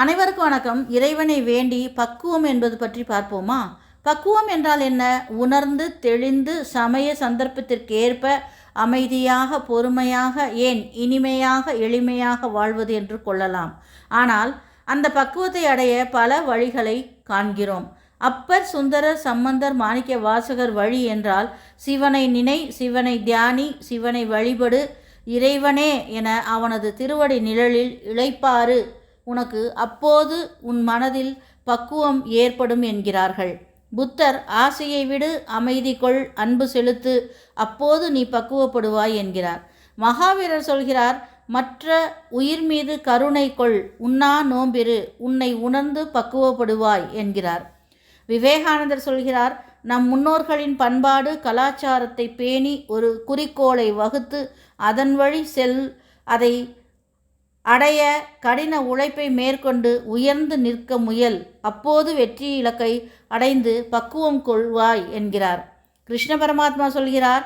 அனைவருக்கும் வணக்கம். இறைவனை வேண்டி பக்குவம் என்பது பற்றி பார்ப்போமா? பக்குவம் என்றால் என்ன? உணர்ந்து தெளிந்து சமய சந்தர்ப்பத்திற்கேற்ப அமைதியாக பொறுமையாக ஏன் இனிமையாக எளிமையாக வாழ்வது என்று கொள்ளலாம். ஆனால் அந்த பக்குவத்தை அடைய பல வழிகளை காண்கிறோம். அப்பர் சுந்தரர் சம்பந்தர் மாணிக்க வாசகர் வழி என்றால் சிவனை நினை சிவனை தியானி சிவனை வழிபடு இறைவனே என அவனது திருவடி நிழலில் இழைப்பாறு. உனக்கு அப்போது உன் மனதில் பக்குவம் ஏற்படும் என்கிறார்கள். புத்தர் ஆசையை விடு அமைதி கொள் அன்பு செலுத்து அப்போது நீ பக்குவப்படுவாய் என்கிறார். மகாவீரர் சொல்கிறார் மற்ற உயிர் மீது கருணை கொள் உண்ணா நோம்பிரு உன்னை உணர்ந்து பக்குவப்படுவாய் என்கிறார். விவேகானந்தர் சொல்கிறார் நம் முன்னோர்களின் பண்பாடு கலாச்சாரத்தை பேணி ஒரு குறிக்கோளை வகுத்து அதன் வழி செல் அதை அடைய கடின உழைப்பை மேற்கொண்டு உயர்ந்து நிற்க முயல். அப்போது வெற்றி இலக்கை அடைந்து பக்குவம் கொள்வாய் என்கிறார். கிருஷ்ண பரமாத்மா சொல்கிறார்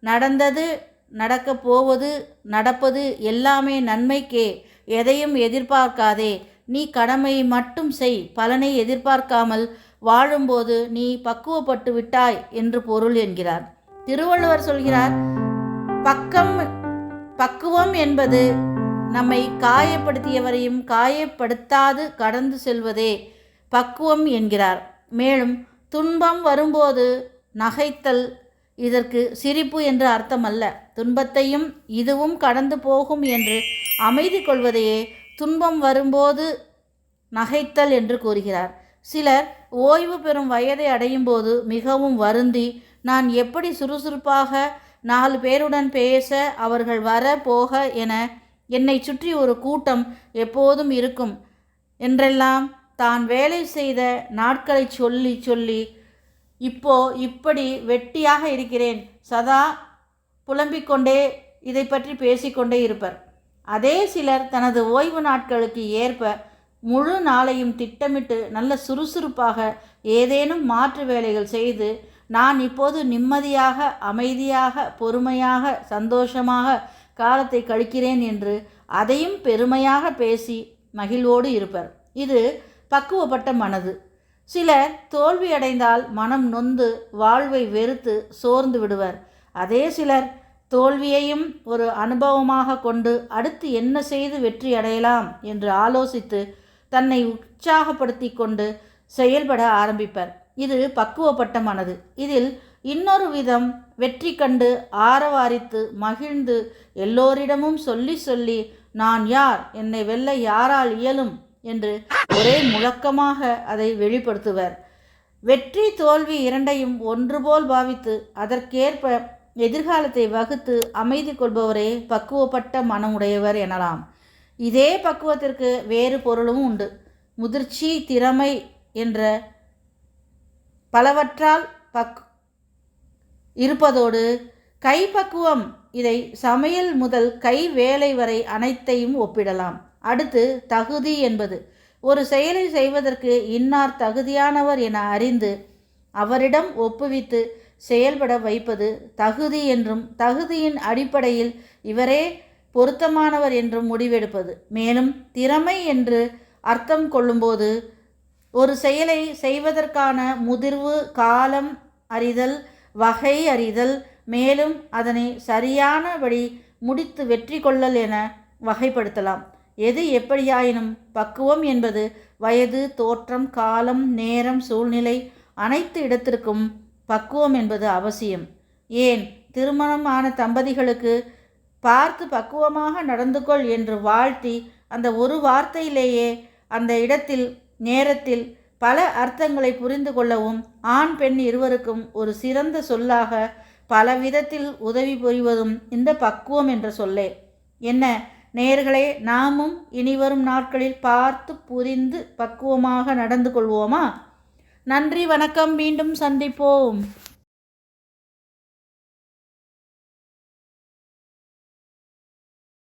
நடந்தது நடக்கப் போவது நடப்பது எல்லாமே நன்மைக்கே. எதையும் எதிர்பார்க்காதே. நீ கடமையை மட்டும் செய். பலனை எதிர்பார்க்காமல் வாழும்போது நீ பக்குவப்பட்டு விட்டாய் என்று பொருள் என்கிறார். திருவள்ளுவர் சொல்கிறார் பக்கம் பக்குவம் என்பது நம்மை காயப்படுத்தியவரையும் காயப்படுத்தாது கடந்து செல்வதே பக்குவம் என்கிறார். மேலும் துன்பம் வரும்போது நகைத்தல் இதற்கு சிரிப்பு என்று அர்த்தமல்ல. துன்பத்தையும் இதுவும் கடந்து போகும் என்று அமைதி கொள்வதையே துன்பம் வரும்போது நகைத்தல் என்று கூறுகிறார். சிலர் ஓய்வு பெறும் வயதை அடையும் போது மிகவும் வருந்தி நான் எப்படி சுறுசுறுப்பாக நாலு பேருடன் பேச அவர்கள் வர போக என என்னை சுற்றி ஒரு கூட்டம் எப்போதும் இருக்கும். என்றெல்லாம் தான் வேலை செய்த நாட்களை சொல்லி சொல்லி இப்போ இப்படி வெட்டியாக இருக்கிறேன். சதா புலம்பிக் கொண்டே இதை பற்றி பேசிக்கொண்டே இருப்பர். அதே சிலர் தனது ஓய்வு நாட்களுக்கு ஏற்ப முழு நாளையும் திட்டமிட்டு நல்ல சுறுசுறுப்பாக ஏதேனும் மாற்று வேலைகள் செய்து நான் இப்போது நிம்மதியாக அமைதியாக பொறுமையாக சந்தோஷமாக காலத்தை கழிக்கிறேன் என்று அதையும் பெருமையாக பேசி மகிழ்வோடு இருப்பர். இது பக்குவப்பட்ட மனது. சிலர் தோல்வியடைந்தால் மனம் நொந்து வாழ்வை வெறுத்து சோர்ந்து விடுவர். அதே சிலர் தோல்வியையும் ஒரு அனுபவமாக கொண்டு அடுத்து என்ன செய்து வெற்றி அடையலாம் என்று ஆலோசித்து தன்னை உற்சாகப்படுத்தி கொண்டு செயல்பட ஆரம்பிப்பர். இது பக்குவப்பட்ட மனது இதில் இன்னொரு விதம் வெற்றி கண்டு ஆரவாரித்து மகிழ்ந்து எல்லோரிடமும் சொல்லி சொல்லி நான் யார்? என்னை வெல்ல யாரால் இயலும்? என்று ஒரே முழக்கமாக அதை வெளிப்படுத்துவர். வெற்றி தோல்வி இரண்டையும் ஒன்றுபோல் பாவித்து அதற்கேற்ப எதிர்காலத்தை வகுத்து அமைதி கொள்பவரே பக்குவப்பட்ட மனமுடையவர் எனலாம். இதே பக்குவத்திற்கு வேறு பொருளும் உண்டு. முதிர்ச்சி திறமை என்ற பலவற்றால் பக் இருப்பதோடு கைப்பக்குவம் இதை சமையல் முதல் கை வேலை வரை அனைத்தையும் ஒப்பிடலாம். அடுத்து தகுதி என்பது. ஒரு செயலை செய்வதற்கு இன்னார் தகுதியானவர் என அறிந்து அவரிடம் ஒப்புவித்து செயல்பட வைப்பது தகுதி என்றும் தகுதியின் அடிப்படையில் இவரே பொருத்தமானவர் என்றும் முடிவெடுப்பது. மேலும் திறமை என்று அர்த்தம் கொள்ளும்போது ஒரு செயலை செய்வதற்கான முதிர்வு காலம் அறிதல் வகை அறிதல் மேலும் அதனை சரியானபடி முடித்து வெற்றி கொள்ளல் என வகைப்படுத்தலாம். எது எப்படியாயினும் பக்குவம் என்பது வயது தோற்றம் காலம் நேரம் சூழ்நிலை அனைத்து இடத்திற்கும் பக்குவம் என்பது அவசியம். ஏன்? திருமணம் ஆன தம்பதிகளுக்கு பார்த்து பக்குவமாக நடந்து கொள் என்று வாழ்த்தி அந்த ஒரு வார்த்தையிலேயே அந்த இடத்தில் நேரத்தில் பல அர்த்தங்களை புரிந்து கொள்ளவும் ஆண் பெண் இருவருக்கும் ஒரு சிறந்த சொல்லாக பல விதத்தில் உதவி புரிவதும் இந்த பக்குவம் என்ற சொல்லே. என்ன? நேர்களே நாமும் இனிவரும் நாட்களில் பார்த்து புரிந்து பக்குவமாக நடந்து கொள்வோமா? நன்றி வணக்கம் மீண்டும் சந்திப்போம்.